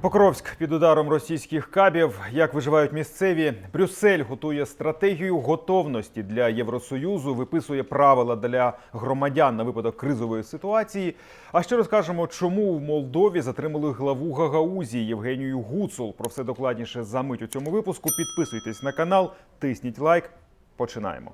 Покровськ під ударом російських кабів. Як виживають місцеві? Брюссель готує стратегію готовності для Євросоюзу, виписує правила для громадян на випадок кризової ситуації. А ще розкажемо, чому в Молдові затримали главу Гагаузі Євгенію Гуцул. Про все докладніше за мить у цьому випуску. Підписуйтесь на канал, тисніть лайк. Починаємо.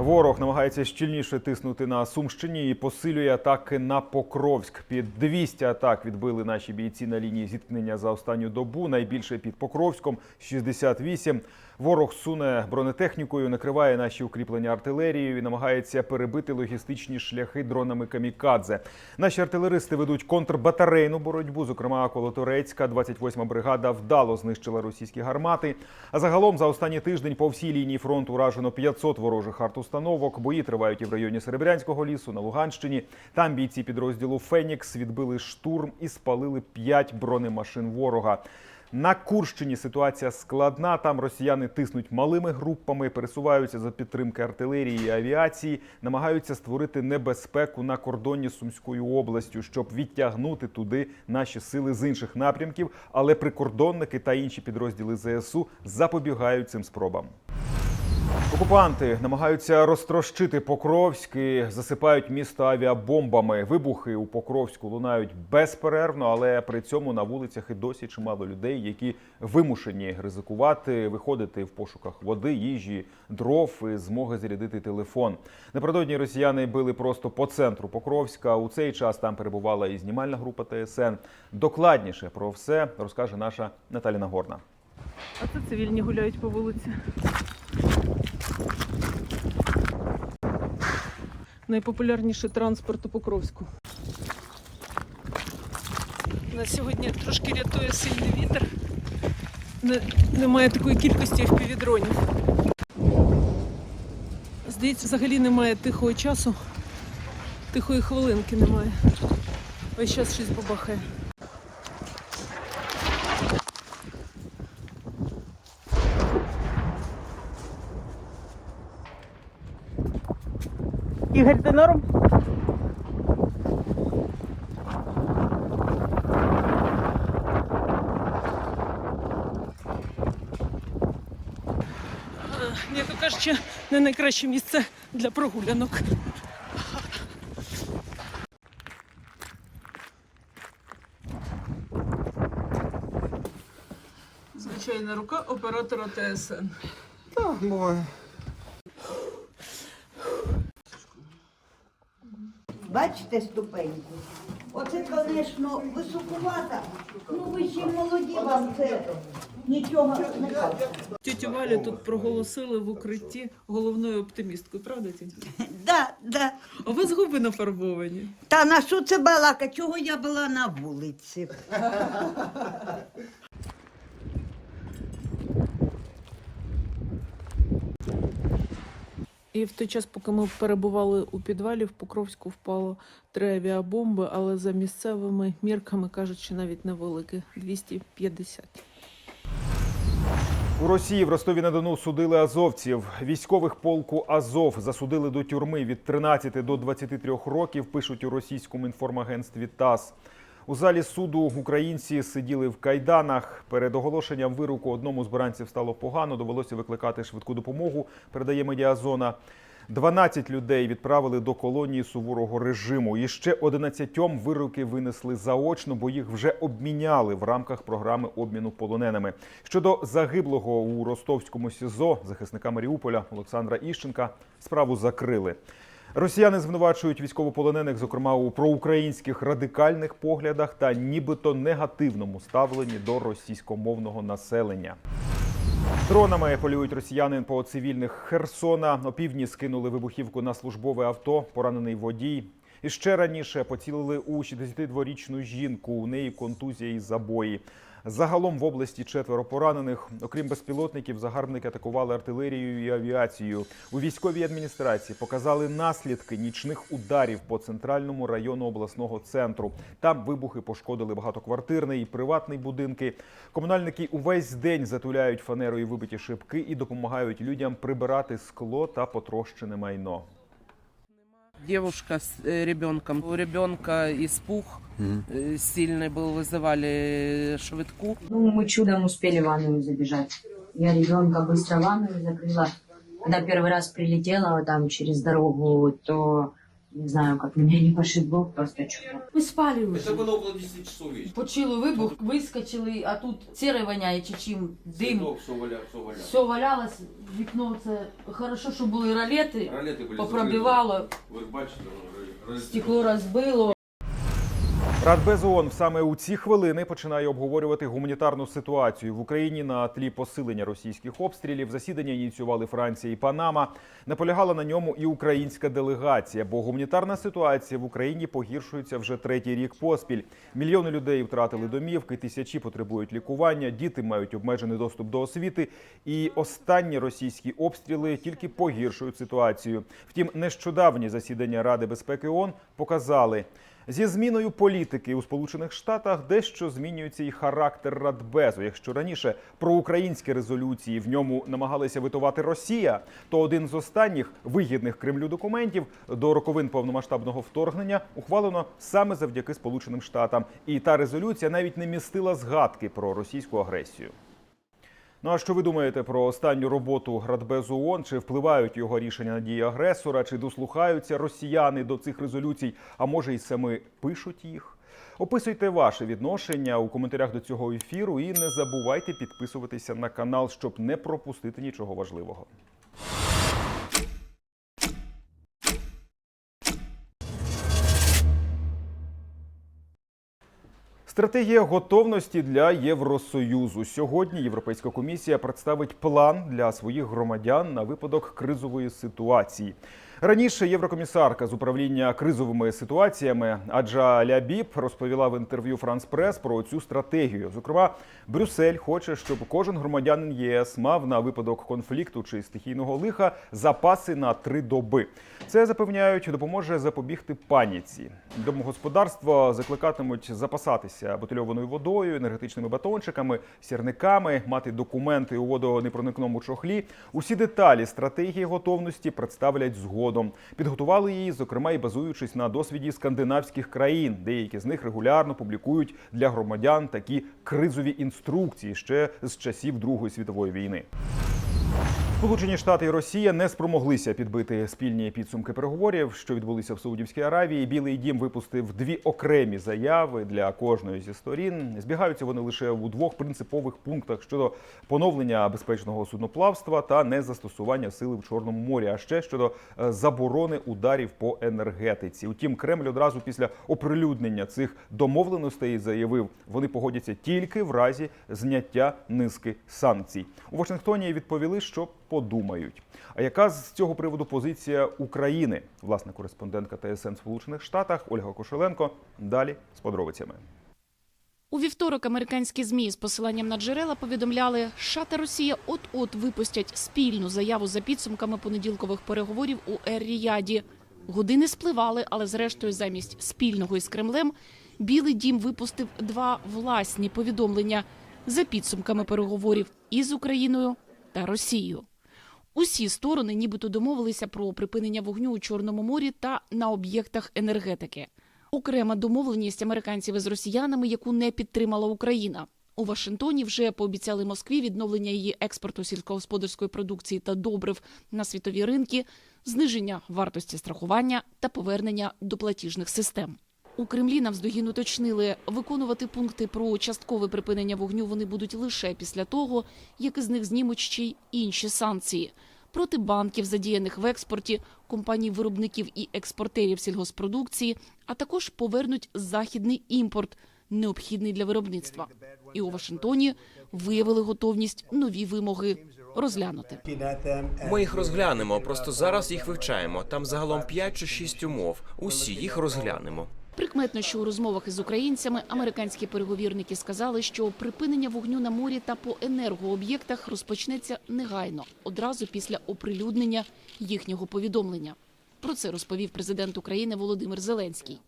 Ворог намагається щільніше тиснути на Сумщині і посилює атаки на Покровськ. Під 200 атак відбили наші бійці на лінії зіткнення за останню добу. Найбільше під Покровськом 68. Ворог суне бронетехнікою, накриває наші укріплення артилерією і намагається перебити логістичні шляхи дронами камікадзе. Наші артилеристи ведуть контрбатарейну боротьбу. Зокрема, коло Турецька 28-ма бригада вдало знищила російські гармати. А загалом за останній тиждень по всій лінії фронту уражено 500 ворожих артустановок. Бої тривають і в районі Серебрянського лісу на Луганщині. Там бійці підрозділу Фенікс відбили штурм і спалили 5 бронемашин ворога. На Курщині ситуація складна. Там росіяни тиснуть малими групами, пересуваються за підтримки артилерії і авіації, намагаються створити небезпеку на кордоні з Сумською областю, щоб відтягнути туди наші сили з інших напрямків. Але прикордонники та інші підрозділи ЗСУ запобігають цим спробам. Окупанти намагаються розтрощити Покровськ і засипають місто авіабомбами. Вибухи у Покровську лунають безперервно, але при цьому на вулицях і досі чимало людей, які вимушені ризикувати, виходити в пошуках води, їжі, дров і змоги зарядити телефон. Напередодні росіяни били просто по центру Покровська. У цей час там перебувала і знімальна група ТСН. Докладніше про все розкаже наша Наталя Нагорна. А це цивільні гуляють по вулиці. Найпопулярніший транспорт у Покровську. На сьогодні трошки рятує сильний вітер. Немає такої кількості впівдронів. Здається, взагалі немає тихого часу. Тихої хвилинки немає. Весь час щось бабахає. Ігор, ти норм? М'яко кажучи, не найкраще місце для прогулянок. Звичайна рука оператора ТСН. Так, буває. Бачите ступеньку? Оце, звісно, високувата. Ну ви ще молоді, вам це нічого не каже. Тетю Валю тут проголосили в укритті головною оптимісткою, правда, тітя? Да, да. А у вас губи нафарбовані. Та на що це балака? Чого я була на вулиці? І в той час, поки ми перебували у підвалі, в Покровську впало три авіабомби, але за місцевими мірками кажуть, що навіть невелике 250. У Росії в Ростові на Дону судили азовців. Військових полку Азов засудили до тюрми від 13 до 23 років. Пишуть у російському інформагентстві ТАСС. У залі суду українці сиділи в кайданах. Перед оголошенням вироку одному з бранців стало погано. Довелося викликати швидку допомогу. Передає медіазона. 12 людей відправили до колонії суворого режиму. І ще 11 вироки винесли заочно, бо їх вже обміняли в рамках програми обміну полоненими. Щодо загиблого у ростовському СІЗО захисника Маріуполя Олександра Іщенка справу закрили. Росіяни звинувачують військовополонених, зокрема у проукраїнських радикальних поглядах та нібито негативному ставленні до російськомовного населення. Дронами полюють росіяни по цивільних Херсона. Опівдні скинули вибухівку на службове авто, поранений водій. І ще раніше поцілили у 62-річну жінку. У неї контузія і забої. Загалом в області четверо поранених. Окрім безпілотників, загарбники атакували артилерією і авіацією. У військовій адміністрації показали наслідки нічних ударів по центральному району обласного центру. Там вибухи пошкодили багатоквартирний і приватний будинки. Комунальники увесь день затуляють фанерою вибиті шибки і допомагають людям прибирати скло та потрощене майно. Девушка с э, ребенком. У ребенка испух э, сильный был, вызывали швидку. Ну, мы чудом успели в ванную забежать. Я ребенка быстро в ванную закрыла. Когда первый раз прилетела вот там через дорогу, то не знаю, как меня не пошибло, просто чудо. Ми спали уже. Це було около 10 часов вечера. Почули вибух, вискочили, а тут сіре воняє чи чим, дим. Цветок, все валя, все валя. Все валялось, вікно це хорошо, що були ролети, Ролети були попробивало. Ви ж бачите, ролети. стекло розбило. Радбез ООН саме у ці хвилини починає обговорювати гуманітарну ситуацію в Україні на тлі посилення російських обстрілів. Засідання ініціювали Франція і Панама. Наполягала на ньому і українська делегація, бо гуманітарна ситуація в Україні погіршується вже третій рік поспіль. Мільйони людей втратили домівки, тисячі потребують лікування, діти мають обмежений доступ до освіти. І останні російські обстріли тільки погіршують ситуацію. Втім, нещодавні засідання Ради безпеки ООН показали. Зі зміною політики у Сполучених Штатах дещо змінюється і характер Радбезу. Якщо раніше проукраїнські резолюції в ньому намагалися витувати Росія, то один з останніх вигідних Кремлю документів до роковин повномасштабного вторгнення ухвалено саме завдяки Сполученим Штатам. І та резолюція навіть не містила згадки про російську агресію. Ну а що ви думаєте про останню роботу Радбезу ООН? Чи впливають його рішення на дії агресора? Чи дослухаються росіяни до цих резолюцій? А може й самі пишуть їх? Описуйте ваше відношення у коментарях до цього ефіру і не забувайте підписуватися на канал, щоб не пропустити нічого важливого. Стратегія готовності для Євросоюзу. Сьогодні Європейська комісія представить план для своїх громадян на випадок кризової ситуації. Раніше єврокомісарка з управління кризовими ситуаціями Аджа Лябіб розповіла в інтерв'ю Франс Прес про цю стратегію. Зокрема, Брюссель хоче, щоб кожен громадянин ЄС мав на випадок конфлікту чи стихійного лиха запаси на три доби. Це запевняють, допоможе запобігти паніці. Домогосподарства закликатимуть запасатися бутильованою водою, енергетичними батончиками, сірниками, мати документи у водонепроникному чохлі. Усі деталі стратегії готовності представлять згодом. Підготували її, зокрема, і базуючись на досвіді скандинавських країн. Деякі з них регулярно публікують для громадян такі кризові інструкції ще з часів Другої світової війни. Сполучені Штати і Росія не спромоглися підбити спільні підсумки переговорів, що відбулися в Саудівській Аравії. Білий дім випустив дві окремі заяви для кожної зі сторін. Збігаються вони лише у двох принципових пунктах щодо поновлення безпечного судноплавства та незастосування сили в Чорному морі, а ще щодо е, заборони ударів по енергетиці. Утім, Кремль одразу після оприлюднення цих домовленостей заявив, вони погодяться тільки в разі зняття низки санкцій. У Вашингтоні відповіли, що подумають. А яка з цього приводу позиція України? Власне, кореспондентка ТСН Сполучених Штатах Ольга Кошеленко. Далі з подробицями. У вівторок американські змі з посиланням на джерела повідомляли, США та Росія от-от випустять спільну заяву за підсумками понеділкових переговорів у Ер-Ріяді. Години спливали, але зрештою, замість спільного із Кремлем, Білий Дім випустив два власні повідомлення за підсумками переговорів із Україною та Росією. Усі сторони нібито домовилися про припинення вогню у Чорному морі та на об'єктах енергетики. Окрема домовленість американців із росіянами, яку не підтримала Україна. У Вашингтоні вже пообіцяли Москві відновлення її експорту сільськогосподарської продукції та добрив на світові ринки, зниження вартості страхування та повернення до платіжних систем. У Кремлі навздогін уточнили, виконувати пункти про часткове припинення вогню вони будуть лише після того, як із них знімуть ще й інші санкції проти банків, задіяних в експорті, компаній виробників і експортерів сільгоспродукції, а також повернуть західний імпорт, необхідний для виробництва. І у Вашингтоні виявили готовність нові вимоги розглянути. Ми їх розглянемо. Просто зараз їх вивчаємо. Там загалом 5 чи 6 умов. Усі їх розглянемо. Прикметно, що у розмовах із українцями американські переговірники сказали, що припинення вогню на морі та по енергооб'єктах розпочнеться негайно, одразу після оприлюднення їхнього повідомлення. Про це розповів президент України Володимир Зеленський.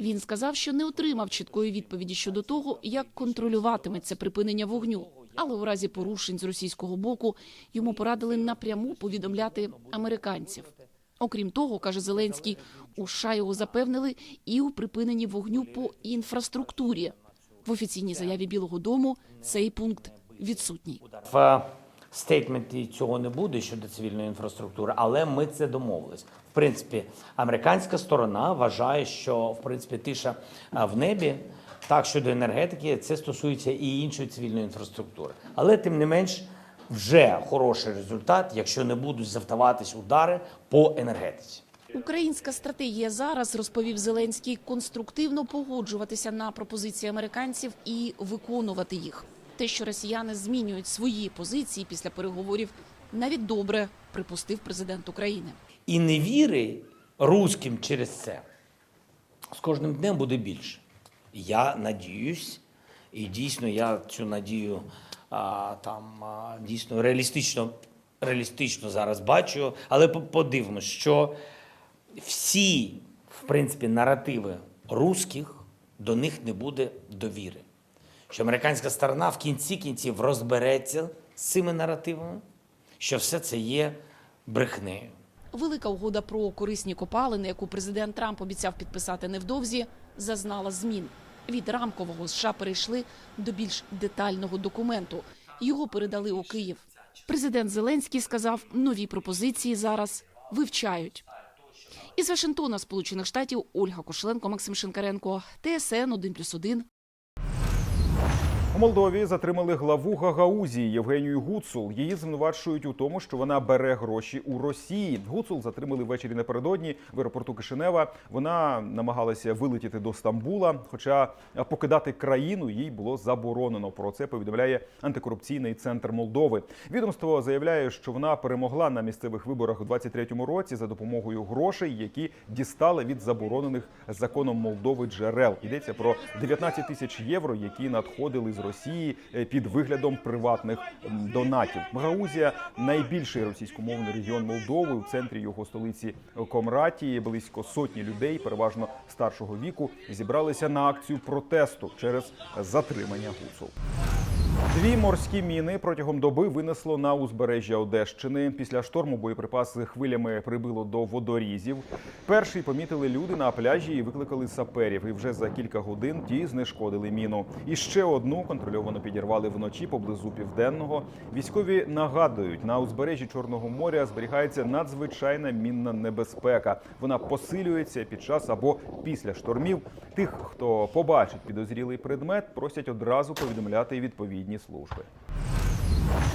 Він сказав, що не отримав чіткої відповіді щодо того, як контролюватиметься припинення вогню. Але у разі порушень з російського боку йому порадили напряму повідомляти американців. Окрім того, каже Зеленський, у США його запевнили і у припиненні вогню по інфраструктурі. В офіційній заяві Білого Дому цей пункт відсутній. В стейтменті цього не буде щодо цивільної інфраструктури, але ми це домовились. В принципі, американська сторона вважає, що в принципі тиша е, в небі. Так, щодо енергетики, це стосується і іншої цивільної інфраструктури. Але тим не менш, вже хороший результат, якщо не будуть завдаватись удари по енергетиці. Українська стратегія зараз розповів Зеленський конструктивно погоджуватися на пропозиції американців і виконувати їх. Те, що росіяни змінюють свої позиції після переговорів, навіть добре припустив президент України. І невіри руським через це з кожним днем буде більше. Я надіюсь, і дійсно я цю надію там дійсно реалістично, реалістично зараз бачу, але по- подивно, що всі, в принципі, наративи русських до них не буде довіри. Що американська сторона в кінці кінців розбереться з цими наративами, що все це є брехнею. Велика угода про корисні копалини, яку президент Трамп обіцяв підписати невдовзі, зазнала змін. Від рамкового США перейшли до більш детального документу. Його передали у Київ. Президент Зеленський сказав, нові пропозиції зараз вивчають. Із Вашингтона, Сполучених Штатів, Ольга Кошленко, Максим Шинкаренко, ТСН 1+,1. У Молдові затримали главу Гагаузії Євгенію Гуцул. Її звинувачують у тому, що вона бере гроші у Росії. Гуцул затримали ввечері напередодні в аеропорту Кишинева. Вона намагалася вилетіти до Стамбула, хоча покидати країну їй було заборонено. Про це повідомляє антикорупційний центр Молдови. Відомство заявляє, що вона перемогла на місцевих виборах у 23-му році за допомогою грошей, які дістали від заборонених законом Молдови джерел. Йдеться про 19 тисяч євро, які надходили з Росії е, під виглядом приватних донатів. Гаузія – найбільший російськомовний регіон Молдови. У центрі його столиці Комратії. близько сотні людей, переважно старшого віку, зібралися на акцію протесту через затримання гуцул. Дві морські міни протягом доби винесло на узбережжя Одещини. Після шторму боєприпаси хвилями прибило до водорізів. Перший помітили люди на пляжі і викликали саперів. І вже за кілька годин ті знешкодили міну. І ще одну контрольовано підірвали вночі поблизу південного. Військові нагадують, на узбережжі Чорного моря зберігається надзвичайна мінна небезпека. Вона посилюється під час або після штормів. Тих, хто побачить підозрілий предмет, просять одразу повідомляти відповідні служби.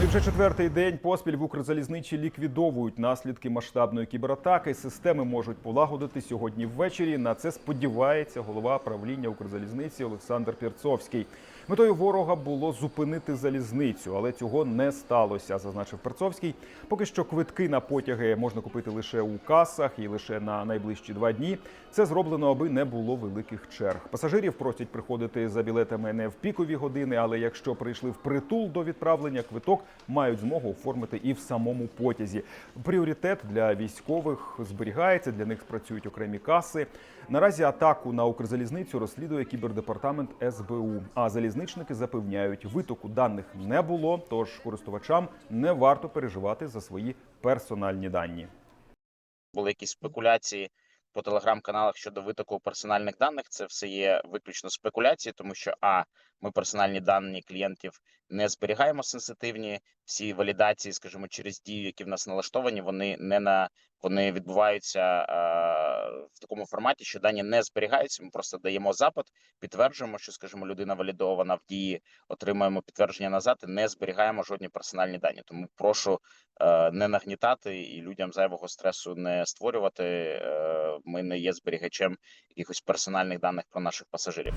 І вже четвертий день поспіль в Укрзалізничі ліквідовують наслідки масштабної кібератаки. Системи можуть полагодити сьогодні ввечері. На це сподівається голова правління Укрзалізниці Олександр Пірцовський. Метою ворога було зупинити залізницю, але цього не сталося, зазначив Перцовський. Поки що квитки на потяги можна купити лише у касах і лише на найближчі два дні. Це зроблено, аби не було великих черг. Пасажирів просять приходити за білетами не в пікові години, але якщо прийшли в притул до відправлення, квиток мають змогу оформити і в самому потязі. Пріоритет для військових зберігається. Для них спрацюють окремі каси. Наразі атаку на Укрзалізницю розслідує кібердепартамент СБУ. А залізничники запевняють, витоку даних не було, тож користувачам не варто переживати за свої персональні дані. були якісь спекуляції по телеграм-каналах щодо витоку персональних даних. Це все є виключно спекуляції, тому що а ми персональні дані клієнтів не зберігаємо сенситивні. Всі валідації, скажімо, через дію, які в нас налаштовані, вони не на вони відбуваються в такому форматі, що дані не зберігаються. Ми просто даємо запит, підтверджуємо, що, скажімо, людина валідована в дії, отримуємо підтвердження назад і не зберігаємо жодні персональні дані. Тому прошу е, не нагнітати і людям зайвого стресу не створювати. Е, Ми не є зберігачем якихось персональних даних про наших пасажирів.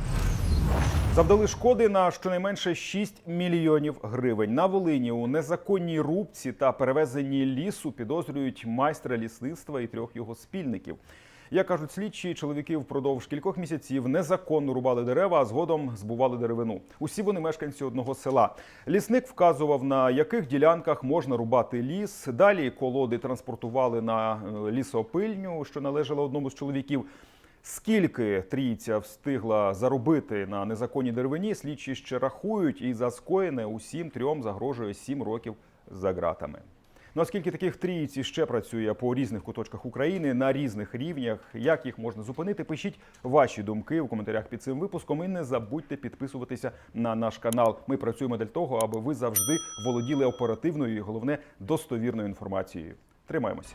Завдали шкоди на щонайменше 6 мільйонів гривень. На Волині у незаконній рубці та перевезенні лісу підозрюють майстра лісництва і трьох його спільників. Як кажуть слідчі, чоловіки впродовж кількох місяців незаконно рубали дерева, а згодом збували деревину. Усі вони мешканці одного села. Лісник вказував, на яких ділянках можна рубати ліс. Далі колоди транспортували на е, лісопильню, що належала одному з чоловіків. Скільки трійця встигла заробити на незаконній деревині, слідчі ще рахують, і за скоєне усім трьом загрожує сім років за ґратами. Ну а скільки таких трійці ще працює по різних куточках України на різних рівнях? Як їх можна зупинити? Пишіть ваші думки у коментарях під цим випуском. І не забудьте підписуватися на наш канал. Ми працюємо для того, аби ви завжди володіли оперативною і головне достовірною інформацією. Тримаємося.